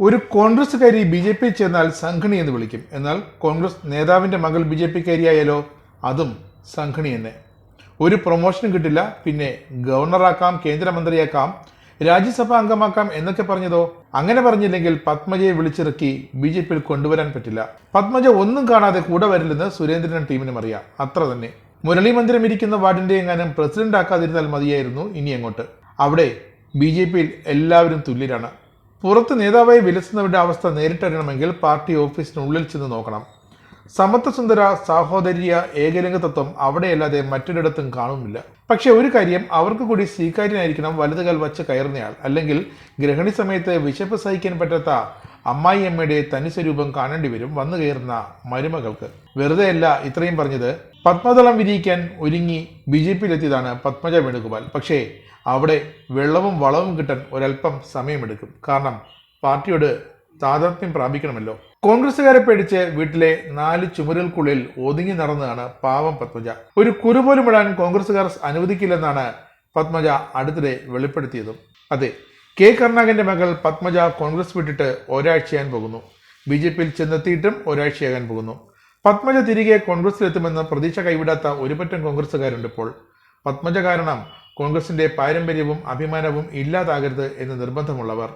ഒരു കോൺഗ്രസ്സുകാരി B J P ചെന്നാൽ സംഘണി എന്ന് വിളിക്കും. എന്നാൽ കോൺഗ്രസ് നേതാവിന്റെ മകൾ ബി ജെ പിക്കാരിയായാലോ അതും സംഘണി തന്നെ. ഒരു പ്രൊമോഷനും കിട്ടില്ല. പിന്നെ ഗവർണറാക്കാം കേന്ദ്രമന്ത്രിയാക്കാം രാജ്യസഭാ അംഗമാക്കാം എന്നൊക്കെ പറഞ്ഞതോ? അങ്ങനെ പറഞ്ഞില്ലെങ്കിൽ പത്മജയെ വിളിച്ചിറക്കി ബി ജെ പിയിൽ കൊണ്ടുവരാൻ പറ്റില്ല. പത്മജ ഒന്നും കാണാതെ കൂടെ വരില്ലെന്ന് സുരേന്ദ്രൻ ടീമിനും അറിയാം. അത്ര തന്നെ. മുരളി മന്ദിരം ഇരിക്കുന്ന വാർഡിന്റെ എങ്ങാനും പ്രസിഡന്റ് ആക്കാതിരുന്നാൽ മതിയായിരുന്നു ഇനി അങ്ങോട്ട്. അവിടെ ബി ജെ പിയിൽ എല്ലാവരും തുല്യരാണ്. പുറത്ത് നേതാവായി വിലസുന്നവരുടെ അവസ്ഥ നേരിട്ടറിയണമെങ്കിൽ പാർട്ടി ഓഫീസിനുള്ളിൽ ചെന്ന് നോക്കണം. സമത്വസുന്ദര സാഹോദര്യ ഏകലിംഗ തത്വം അവിടെയല്ലാതെ മറ്റൊരിടത്തും കാണുന്നില്ല. പക്ഷെ ഒരു കാര്യം അവർക്ക് കൂടി സ്വീകാര്യനായിരിക്കണം വലതുകാൽ വച്ച് കയറുന്നയാൾ. അല്ലെങ്കിൽ ഗ്രഹണി സമയത്ത് വിശപ്പ് സഹിക്കാൻ പറ്റാത്ത അമ്മായി അമ്മയുടെ തനി സ്വരൂപം കാണേണ്ടി വരും. വന്നു കയറുന്ന മരുമകൾക്ക്. വെറുതെയല്ല ഇത്രയും പറഞ്ഞത്. പത്മതളം വിരിയിക്കാൻ ഒരുങ്ങി ബി ജെ പിയിലെത്തിയതാണ് പത്മജ വേണുഗോപാൽ. പക്ഷേ അവിടെ വെള്ളവും വളവും കിട്ടാൻ ഒരല്പം സമയമെടുക്കും. കാരണം പാർട്ടിയോട് താതാത്മ്യം പ്രാപിക്കണമല്ലോ. കോൺഗ്രസുകാരെ പേടിച്ച് വീട്ടിലെ നാല് ചുമരുകൾക്കുള്ളിൽ ഒതുങ്ങി നടന്നതാണ് പാവം പത്മജ. ഒരു കുരു പോലും ഇടാൻ കോൺഗ്രസുകാർ അനുവദിക്കില്ലെന്നാണ് പത്മജ അടുത്തിടെ വെളിപ്പെടുത്തിയതും. അതെ കെ കരുണാകരന്റെ മകൾ പത്മജ കോൺഗ്രസ് വിട്ടിട്ട് ഒരാഴ്ചയാൻ പോകുന്നു. ബി ജെ പിയിൽ ചെന്നെത്തിയിട്ടും ഒരാഴ്ചയാകാൻ പോകുന്നു. പത്മജ തിരികെ കോൺഗ്രസിലെത്തുമെന്ന് പ്രതീക്ഷ കൈവിടാത്ത ഒരുപറ്റം കോൺഗ്രസുകാരുണ്ട് ഇപ്പോൾ. പത്മജ കാരണം കോൺഗ്രസിന്റെ പാരമ്പര്യവും അഭിമാനവും ഇല്ലാതാകരുത് എന്ന് നിർബന്ധമുള്ളവർ.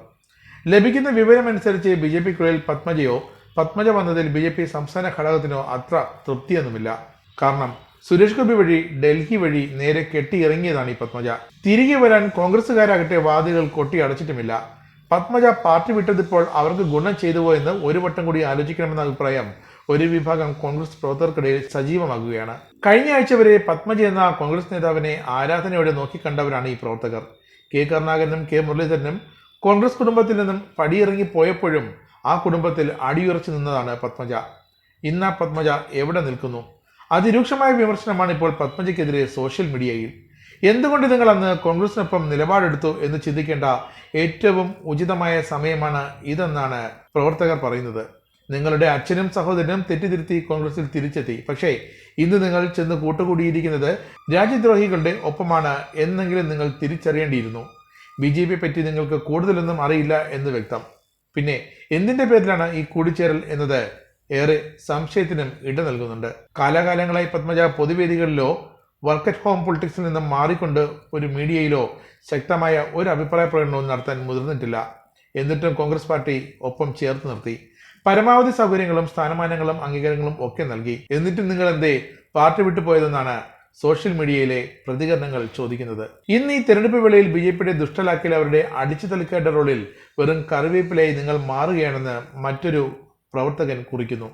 ലഭിക്കുന്ന വിവരമനുസരിച്ച് ബി ജെ പിക്കുള്ളിൽ പത്മജയോ പത്മജ വന്നതിൽ ബി ജെ പി സംസ്ഥാന ഘടകത്തിനോ അത്ര തൃപ്തിയൊന്നുമില്ല. കാരണം സുരേഷ് ഗോപി വഴി ഡൽഹി വഴി നേരെ കെട്ടിയിറങ്ങിയതാണ് ഈ പത്മജ. തിരികെ വരാൻ കോൺഗ്രസുകാരാകട്ടെ വാദികൾ കൊട്ടി അടച്ചിട്ടുമില്ല പത്മജ പാർട്ടി വിട്ടതിപ്പോൾ അവർക്ക് ഗുണം ചെയ്തുവോ എന്ന് ഒരു വട്ടം കൂടി ആലോചിക്കണമെന്ന അഭിപ്രായം ഒരു വിഭാഗം കോൺഗ്രസ് പ്രവർത്തകർക്കിടയിൽ സജീവമാകുകയാണ്. കഴിഞ്ഞ ആഴ്ച വരെ പത്മജ എന്ന കോൺഗ്രസ് നേതാവിനെ ആരാധനയോടെ നോക്കിക്കണ്ടവരാണ് ഈ പ്രവർത്തകർ. കെ കരുണാകരനും കെ മുരളീധരനും കോൺഗ്രസ് കുടുംബത്തിൽ നിന്നും പടിയിറങ്ങി പോയപ്പോഴും ആ കുടുംബത്തിൽ അടിയുറച്ചു നിന്നതാണ് പത്മജ. ഇന്ന് പത്മജ എവിടെ നിൽക്കുന്നു? അതിരൂക്ഷമായ വിമർശനമാണ് ഇപ്പോൾ പത്മജയ്ക്കെതിരെ സോഷ്യൽ മീഡിയയിൽ. എന്തുകൊണ്ട് നിങ്ങൾ അന്ന് കോൺഗ്രസിനൊപ്പം നിലപാടെടുത്തു എന്ന് ചിന്തിക്കേണ്ട ഏറ്റവും ഉചിതമായ സമയമാണ് ഇതെന്നാണ് പ്രവർത്തകർ പറയുന്നത്. നിങ്ങളുടെ അച്ഛനും സഹോദരനും തെറ്റിതിരുത്തി കോൺഗ്രസിൽ തിരിച്ചെത്തി. പക്ഷേ ഇന്ന് നിങ്ങൾ ചെന്ന് കൂട്ടുകൂടിയിരിക്കുന്നത് രാജ്യദ്രോഹികളുടെ ഒപ്പമാണ് എന്നെങ്കിലും നിങ്ങൾ തിരിച്ചറിയേണ്ടിയിരുന്നു. ബി ജെ പിയെ പറ്റി നിങ്ങൾക്ക് കൂടുതലൊന്നും അറിയില്ല എന്ന് വ്യക്തം. പിന്നെ എന്തിന്റെ പേരിലാണ് ഈ കൂടിച്ചേരൽ എന്നത്? ഏറെ സംശയത്തിനും ഇട നൽകുന്നുണ്ട്. കാലാകാലങ്ങളായി പത്മജ പൊതുവേദികളിലോ വർക്ക് അറ്റ് ഹോം പൊളിറ്റിക്സിൽ നിന്നും മാറിക്കൊണ്ട് ഒരു മീഡിയയിലോ ശക്തമായ ഒരു അഭിപ്രായ പ്രകടനവും നടത്താൻ മുതിർന്നിട്ടില്ല. എന്നിട്ടും കോൺഗ്രസ് പാർട്ടി ഒപ്പം ചേർത്ത് നിർത്തി. പരമാവധി സൗകര്യങ്ങളും സ്ഥാനമാനങ്ങളും അംഗീകാരങ്ങളും ഒക്കെ നൽകി. എന്നിട്ടും നിങ്ങൾ എന്തേ പാർട്ടി വിട്ടുപോയതെന്നാണ് സോഷ്യൽ മീഡിയയിലെ പ്രതികരണങ്ങൾ ചോദിക്കുന്നത്. ഇന്ന് ഈ തെരഞ്ഞെടുപ്പ് വേളയിൽ ബി ജെ പിയുടെ ദുഷ്ടലാക്കിൽ അവരുടെ അടിച്ചു തളിക്കേണ്ട റോളിൽ വെറും കറിവേപ്പിലായി നിങ്ങൾ മാറുകയാണെന്ന് മറ്റൊരു പ്രവർത്തകൻ കുറിക്കുന്നു.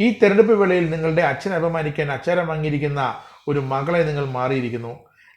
ഈ തെരഞ്ഞെടുപ്പ് വേളയിൽ നിങ്ങളുടെ അച്ഛനെ അപമാനിക്കാൻ അച്ചാരം വാങ്ങിയിരിക്കുന്ന ഒരു മകളെ നിങ്ങൾ മാറിയിരിക്കുന്നു.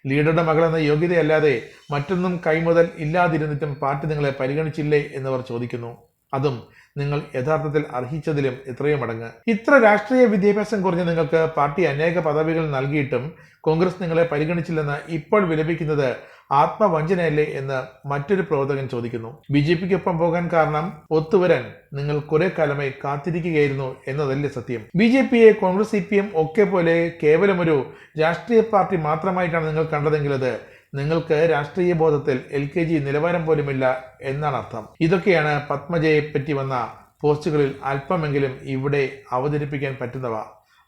ലീഡറുടെ മകളെന്ന യോഗ്യതയല്ലാതെ മറ്റൊന്നും കൈമുതൽ ഇല്ലാതിരുന്നിട്ടും പാർട്ടി നിങ്ങളെ പരിഗണിച്ചില്ലേ എന്നവർ ചോദിക്കുന്നു. അതും നിങ്ങൾ യഥാർത്ഥത്തിൽ അർഹിച്ചതിലും എത്രയോ മടങ്ങ്. ഇത്ര രാഷ്ട്രീയ വിദ്യാഭ്യാസം കുറഞ്ഞ നിങ്ങൾക്ക് പാർട്ടി അനേക പദവികൾ നൽകിയിട്ടും കോൺഗ്രസ് നിങ്ങളെ പരിഗണിച്ചില്ലെന്ന് ഇപ്പോൾ വിലപിക്കുന്നത് ആത്മവഞ്ചനയല്ലേ എന്ന് മറ്റൊരു പ്രവർത്തകൻ ചോദിക്കുന്നു. ബി ജെ പിക്കൊപ്പം പോകാൻ കാരണം ഒത്തുവരാൻ നിങ്ങൾ കുറെ കാലമായി കാത്തിരിക്കുകയായിരുന്നു എന്നതല്ലേ സത്യം. ബി ജെ പിയെ കോൺഗ്രസ് സി പി എം ഒക്കെ പോലെ കേവലം ഒരു രാഷ്ട്രീയ പാർട്ടി മാത്രമായിട്ടാണ് നിങ്ങൾ കണ്ടതെങ്കിൽ അത് നിങ്ങൾക്ക് രാഷ്ട്രീയ ബോധത്തിൽ എൽ കെ ജി നിലവാരം പോലുമില്ല എന്നാണ് അർത്ഥം. ഇതൊക്കെയാണ് പത്മജയെ പറ്റി വന്ന പോസ്റ്റുകളിൽ അല്പമെങ്കിലും ഇവിടെ അവതരിപ്പിക്കാൻ പറ്റുന്നവ.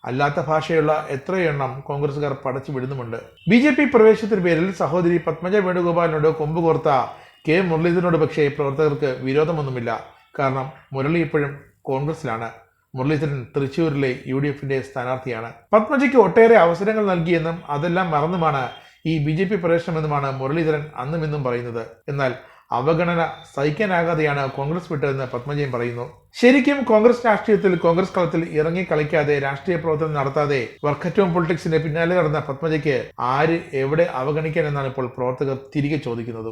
അല്ലാത്ത ഭാഷയുള്ള എത്രയെണ്ണം കോൺഗ്രസുകാർ പടച്ചു വിടുന്നുമുണ്ട്. ബി ജെ പി പ്രവേശത്തിന് പേരിൽ സഹോദരി പത്മജ വേണുഗോപാലിനോട് കൊമ്പ് കോർത്ത കെ മുരളീധരനോട് പക്ഷേ പ്രവർത്തകർക്ക് വിരോധമൊന്നുമില്ല. കാരണം മുരളി ഇപ്പോഴും കോൺഗ്രസിലാണ് മുരളീധരൻ തൃശൂരിലെ യു ഡി എഫിന്റെ സ്ഥാനാർത്ഥിയാണ്. പത്മജയ്ക്ക് ഒട്ടേറെ അവസരങ്ങൾ നൽകിയെന്നും അതെല്ലാം മറന്നുമാണ് ഈ ബി ജെ പി പ്രവേശനമെന്നുമാണ് മുരളീധരൻ അന്നും ഇന്നും പറയുന്നത്. എന്നാൽ അവഗണന സഹിക്കാനാകാതെയാണ് കോൺഗ്രസ് വിട്ടതെന്ന് പത്മജയും പറയുന്നു. ശരിക്കും കോൺഗ്രസ് രാഷ്ട്രീയത്തിൽ കോൺഗ്രസ് കളത്തിൽ ഇറങ്ങി കളിക്കാതെ രാഷ്ട്രീയ പ്രവർത്തനം നടത്താതെ വർക്കറ്റോം പൊളിറ്റിക്സിന്റെ പിന്നാലെ നടന്ന പത്മജയ്ക്ക് ആര് എവിടെ അവഗണിക്കാൻ എന്നാണ് ഇപ്പോൾ പ്രവർത്തകർ തിരികെ ചോദിക്കുന്നത്.